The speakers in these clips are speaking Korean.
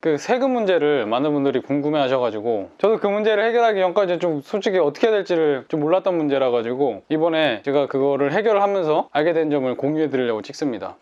그 세금 문제를 많은 분들이 궁금해 하셔가지고 저도 그 문제를 해결하기 전까지 좀 솔직히 어떻게 해야 될지를 좀 몰랐던 문제라 가지고 이번에 제가 그거를 해결을 하면서 알게 된 점을 공유해 드리려고 찍습니다.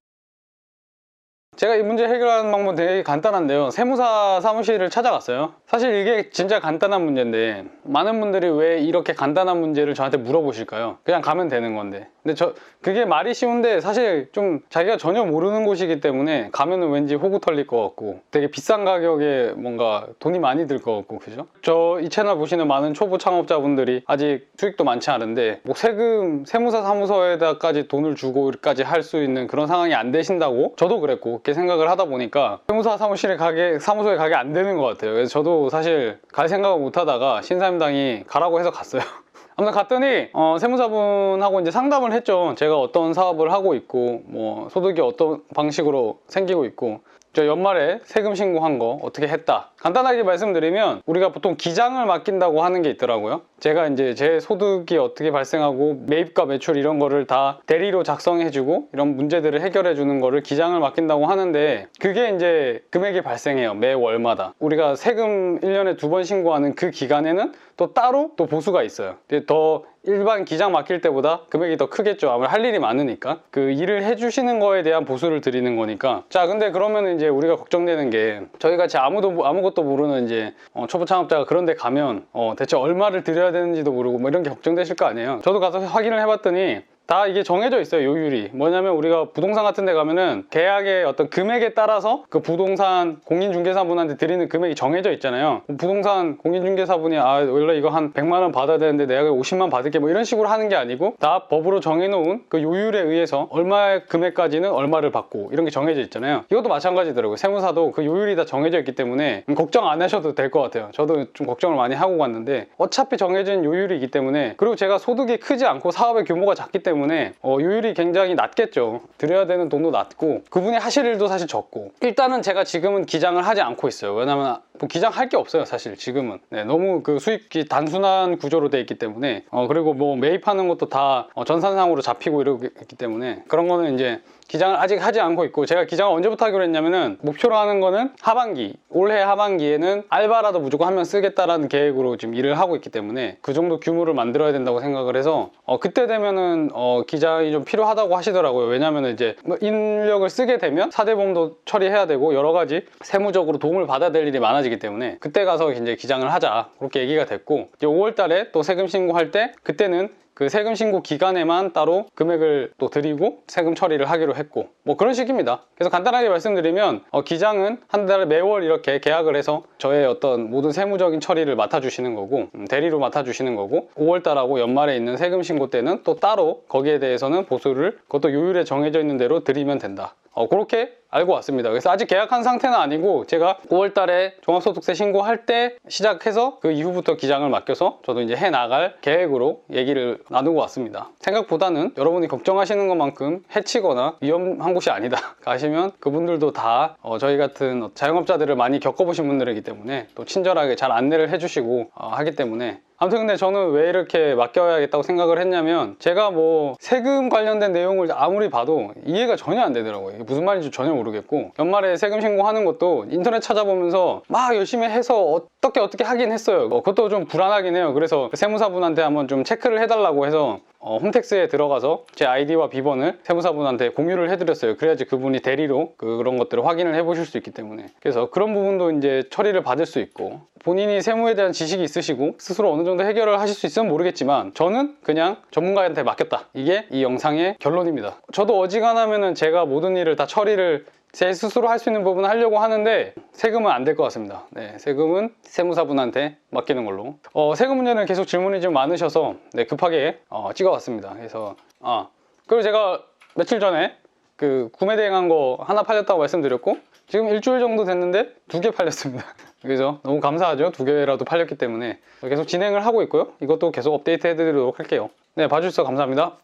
제가 이 문제 해결하는 방법은 되게 간단한데요. 세무사 사무실을 찾아갔어요. 사실 이게 진짜 간단한 문제인데 많은 분들이 왜 이렇게 간단한 문제를 저한테 물어보실까요? 그냥 가면 되는 건데. 근데 저 그게 말이 쉬운데 사실 좀 자기가 전혀 모르는 곳이기 때문에 가면은 왠지 호구 털릴 것 같고 되게 비싼 가격에 뭔가 돈이 많이 들 것 같고 그죠? 저 이 채널 보시는 많은 초보 창업자분들이 아직 수익도 많지 않은데 뭐 세금 세무사 사무소에다까지 돈을 주고까지 할 수 있는 그런 상황이 안 되신다고 저도 그랬고 그렇게 생각을 하다 보니까 세무사 사무실에 가게 사무소에 가게 안 되는 것 같아요. 그래서 저도 사실 갈 생각을 못 하다가 신사임당이 가라고 해서 갔어요. 아무튼 갔더니 어, 세무사분하고 이제 상담을 했죠. 제가 어떤 사업을 하고 있고 뭐 소득이 어떤 방식으로 생기고 있고 저 연말에 세금 신고한 거 어떻게 했다. 간단하게 말씀드리면 우리가 보통 기장을 맡긴다고 하는 게 있더라고요. 제가 이제 제 소득이 어떻게 발생하고 매입과 매출 이런 거를 다 대리로 작성해주고 이런 문제들을 해결해주는 거를 기장을 맡긴다고 하는데 그게 이제 금액이 발생해요. 매 월마다. 우리가 세금 1년에 두 번 신고하는 그 기간에는 또 따로 또 보수가 있어요. 더 일반 기장 맡길 때보다 금액이 더 크겠죠. 아무래도 할 일이 많으니까. 그 일을 해주시는 거에 대한 보수를 드리는 거니까. 자, 근데 그러면 이제 우리가 걱정되는 게 저희 같이 아무도 아무것도 모르는 이제 어, 초보 창업자가 그런데 가면 어, 대체 얼마를 드려야 되는지도 모르고 뭐 이런 게 걱정되실 거 아니에요. 저도 가서 확인을 해봤더니 다 이게 정해져 있어요 요율이. 뭐냐면 우리가 부동산 같은 데 가면은 계약의 어떤 금액에 따라서 그 부동산 공인중개사분한테 드리는 금액이 정해져 있잖아요. 부동산 공인중개사분이 아 원래 이거 한 100만 원 받아야 되는데 내가 50만 받을게 뭐 이런 식으로 하는 게 아니고 다 법으로 정해놓은 그 요율에 의해서 얼마의 금액까지는 얼마를 받고 이런 게 정해져 있잖아요. 이것도 마찬가지더라고요. 세무사도 그 요율이 다 정해져 있기 때문에 걱정 안 하셔도 될 것 같아요. 저도 좀 걱정을 많이 하고 갔는데 어차피 정해진 요율이기 때문에 그리고 제가 소득이 크지 않고 사업의 규모가 작기 때문에 때문에 어, 요율이 굉장히 낮겠죠. 드려야 되는 돈도 낮고 그분이 하실 일도 사실 적고 일단은 제가 지금은 기장을 하지 않고 있어요. 왜냐면 뭐 기장할 게 없어요 사실 지금은. 네, 너무 그 수익이 단순한 구조로 돼 있기 때문에 어, 그리고 뭐 매입하는 것도 다 어, 전산상으로 잡히고 이러기 때문에 그런 거는 이제 기장을 아직 하지 않고 있고 제가 기장을 언제부터 하기로 했냐면은 목표로 하는 거는 하반기 올해 하반기에는 알바라도 무조건 한 명 쓰겠다라는 계획으로 지금 일을 하고 있기 때문에 그 정도 규모를 만들어야 된다고 생각을 해서 어, 그때 되면은 어, 기장이 좀 필요하다고 하시더라고요. 왜냐면은 이제 뭐 인력을 쓰게 되면 사대보험도 처리해야 되고 여러 가지 세무적으로 도움을 받아야 될 일이 많아지 기 때문에 그때 가서 이제 기장을 하자 그렇게 얘기가 됐고 이제 5월 달에 또 세금 신고할 때 그때는 그 세금 신고 기간에만 따로 금액을 또 드리고 세금 처리를 하기로 했고 뭐 그런 식입니다. 그래서 간단하게 말씀드리면 어, 기장은 한 달에 매월 이렇게 계약을 해서 저의 어떤 모든 세무적인 처리를 맡아주시는 거고 음, 대리로 맡아주시는 거고 5월달하고 연말에 있는 세금 신고 때는 또 따로 거기에 대해서는 보수를 그것도 요율에 정해져 있는 대로 드리면 된다. 어, 그렇게 알고 왔습니다. 그래서 아직 계약한 상태는 아니고 제가 5월 달에 종합소득세 신고할 때 시작해서 그 이후부터 기장을 맡겨서 저도 이제 해 나갈 계획으로 얘기를 나누고 왔습니다. 생각보다는 여러분이 걱정하시는 것만큼 해치거나 위험한 곳이 아니다. 가시면 그분들도 다 어, 저희 같은 자영업자들을 많이 겪어보신 분들이기 때문에 또 친절하게 잘 안내를 해주시고 어, 하기 때문에 아무튼 근데 저는 왜 이렇게 맡겨야겠다고 생각을 했냐면 제가 뭐 세금 관련된 내용을 아무리 봐도 이해가 전혀 안 되더라고요. 무슨 말인지 전혀 모르겠고 연말에 세금 신고하는 것도 인터넷 찾아보면서 막 열심히 해서 어떻게 어떻게 하긴 했어요. 어, 그것도 좀 불안하긴 해요. 그래서 세무사분한테 한번 좀 체크를 해달라고 해서 어, 홈택스에 들어가서 제 아이디와 비번을 세무사분한테 공유를 해드렸어요. 그래야지 그분이 대리로 그런 것들을 확인을 해보실 수 있기 때문에 그래서 그런 부분도 이제 처리를 받을 수 있고 본인이 세무에 대한 지식이 있으시고 스스로 어느 정도 해결을 하실 수 있으면 모르겠지만 저는 그냥 전문가한테 맡겼다. 이게 이 영상의 결론입니다. 저도 어지간하면은 제가 모든 일을 다 처리를 제 스스로 할 수 있는 부분을 하려고 하는데 세금은 안 될 것 같습니다. 네, 세금은 세무사분한테 맡기는 걸로. 어, 세금 문제는 계속 질문이 좀 많으셔서 네, 급하게 어, 찍어왔습니다. 그래서 아 그리고 제가 며칠 전에 그 구매 대행한 거 하나 팔렸다고 말씀드렸고 지금 일주일 정도 됐는데 두 개 팔렸습니다. 그래서 너무 감사하죠. 두 개라도 팔렸기 때문에 계속 진행을 하고 있고요. 이것도 계속 업데이트 해드리도록 할게요. 네, 봐주셔서 감사합니다.